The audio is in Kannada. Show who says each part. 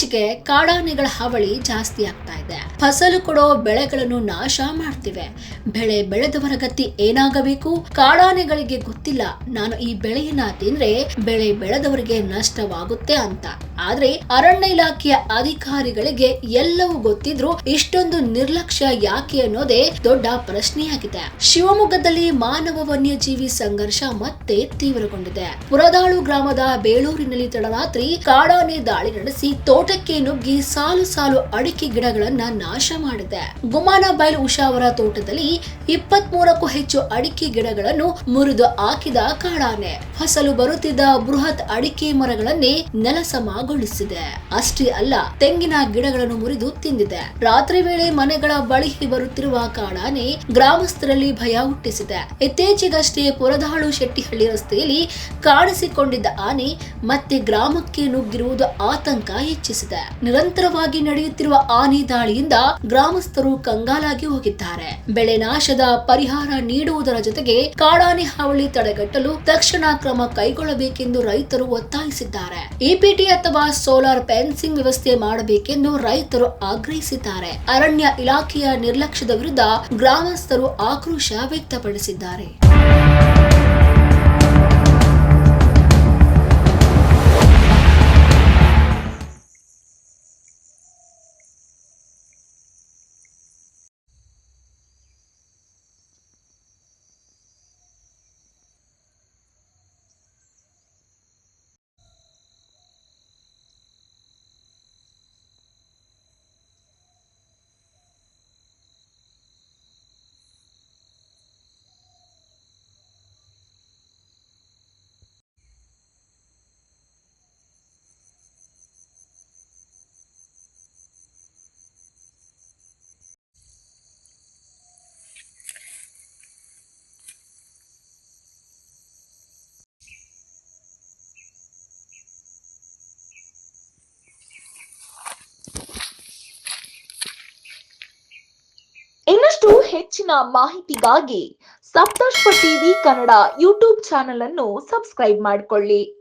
Speaker 1: ಇತ್ತೀಚೆಗೆ ಕಾಡಾನೆಗಳ ಹಾವಳಿ ಜಾಸ್ತಿ ಆಗ್ತಾ ಇದೆ. ಫಸಲು ಕೊಡೋ ಬೆಳೆಗಳನ್ನು ನಾಶ ಮಾಡ್ತಿವೆ. ಬೆಳೆ ಬೆಳೆದವರ ಗತಿ ಏನಾಗಬೇಕು? ಕಾಡಾನೆಗಳಿಗೆ ಗೊತ್ತಿಲ್ಲ. ನಾನು ಈ ಬೆಳೆಯನ್ನ ತಿಂದ್ರೆ ಬೆಳೆ ಬೆಳೆದವರಿಗೆ ನಷ್ಟವಾಗುತ್ತೆ ಅಂತ. ಆದ್ರೆ ಅರಣ್ಯ ಇಲಾಖೆಯ ಅಧಿಕಾರಿಗಳಿಗೆ ಎಲ್ಲವೂ ಗೊತ್ತಿದ್ರು ಇಷ್ಟೊಂದು ನಿರ್ಲಕ್ಷ್ಯ ಯಾಕೆ ಅನ್ನೋದೇ ದೊಡ್ಡ ಪ್ರಶ್ನೆಯಾಗಿದೆ ಶಿವಮೊಗ್ಗದಲ್ಲಿ ಮಾನವ ವನ್ಯಜೀವಿ ಸಂಘರ್ಷ ಮತ್ತೆ ತೀವ್ರಗೊಂಡಿದೆ. ಪುರದಾಳು ಗ್ರಾಮದ ಬೇಳೂರಿನಲ್ಲಿ ತಡರಾತ್ರಿ ಕಾಡಾನೆ ದಾಳಿ ನಡೆಸಿ ತೋಟಕ್ಕೆ ನುಗ್ಗಿ ಸಾಲು ಸಾಲು ಅಡಿಕೆ ಗಿಡಗಳನ್ನ ನಾಶ ಮಾಡಿದೆ. ಗುಮಾನ ಬೈಲ್ ಉಷಾವರ ತೋಟದಲ್ಲಿ ಇಪ್ಪತ್ತ್ ಮೂರಕ್ಕೂ ಹೆಚ್ಚು ಅಡಿಕೆ ಗಿಡಗಳನ್ನು ಮುರಿದು ಹಾಕಿದ ಕಾಡಾನೆ. ಫಸಲು ಬರುತ್ತಿದ್ದ ಬೃಹತ್ ಅಡಿಕೆ ಮರಗಳನ್ನೇ ನೆಲಸಮಗೊಳಿಸಿದೆ ಅಷ್ಟೇ ಅಲ್ಲ, ತೆಂಗಿನ ಗಿಡಗಳನ್ನು ಮುರಿದು ತಿಂದಿದೆ. ರಾತ್ರಿ ವೇಳೆ ಮನೆಗಳ ಬಳಿ ಬರುತ್ತಿರುವ ಕಾಡಾನೆ ಗ್ರಾಮಸ್ಥರಲ್ಲಿ ಭಯ ಹುಟ್ಟಿಸಿದೆ. ಇತ್ತೀಚೆಗಷ್ಟೇ ಪುರದಾಳು ಶೆಟ್ಟಿಹಳ್ಳಿ ರಸ್ತೆಯಲ್ಲಿ ಕಾಣಿಸಿಕೊಂಡಿದ್ದ ಆನೆ ಮತ್ತೆ ಗ್ರಾಮಕ್ಕೆ ನುಗ್ಗಿರುವುದು ಆತಂಕ ಹೆಚ್ಚಿಸಿದೆ. ನಿರಂತರವಾಗಿ ನಡೆಯುತ್ತಿರುವ ಆನೆ ದಾಳಿಯಿಂದ ಗ್ರಾಮಸ್ಥರು ಕಂಗಾಲಾಗಿ ಹೋಗಿದ್ದಾರೆ. ಬೆಳೆ ನಾಶದ ಪರಿಹಾರ ನೀಡುವುದರ ಜೊತೆಗೆ ಕಾಡಾನೆ ಹಾವಳಿ ತಡೆಗಟ್ಟಲು ತಕ್ಷಣ ಕ್ರಮ ಕೈಗೊಳ್ಳಬೇಕೆಂದು ರೈತರು ಒತ್ತಾಯಿಸಿದ್ದಾರೆ. ಇಪಿಟಿ ಅಥವಾ ಸೋಲಾರ್ ಫೆನ್ಸಿಂಗ್ ವ್ಯವಸ್ಥೆ ಮಾಡಬೇಕೆಂದು ರೈತರು ಆಗ್ರಹಿಸಿದ್ದಾರೆ. ಅರಣ್ಯ ಇಲಾಖೆಯ ನಿರ್ಲಕ್ಷ್ಯದ ವಿರುದ್ಧ ಗ್ರಾಮಸ್ಥರು ಆಕ್ರೋಶ ವ್ಯಕ್ತಪಡಿಸಿದ್ದಾರೆ.
Speaker 2: ಇನ್ನಷ್ಟು ಹೆಚ್ಚಿನ ಮಾಹಿತಿಗಾಗಿ Saptarsha TV Kannada YouTube channel ಅನ್ನು ಸಬ್ಸ್ಕ್ರೈಬ್ ಮಾಡಿಕೊಳ್ಳಿ.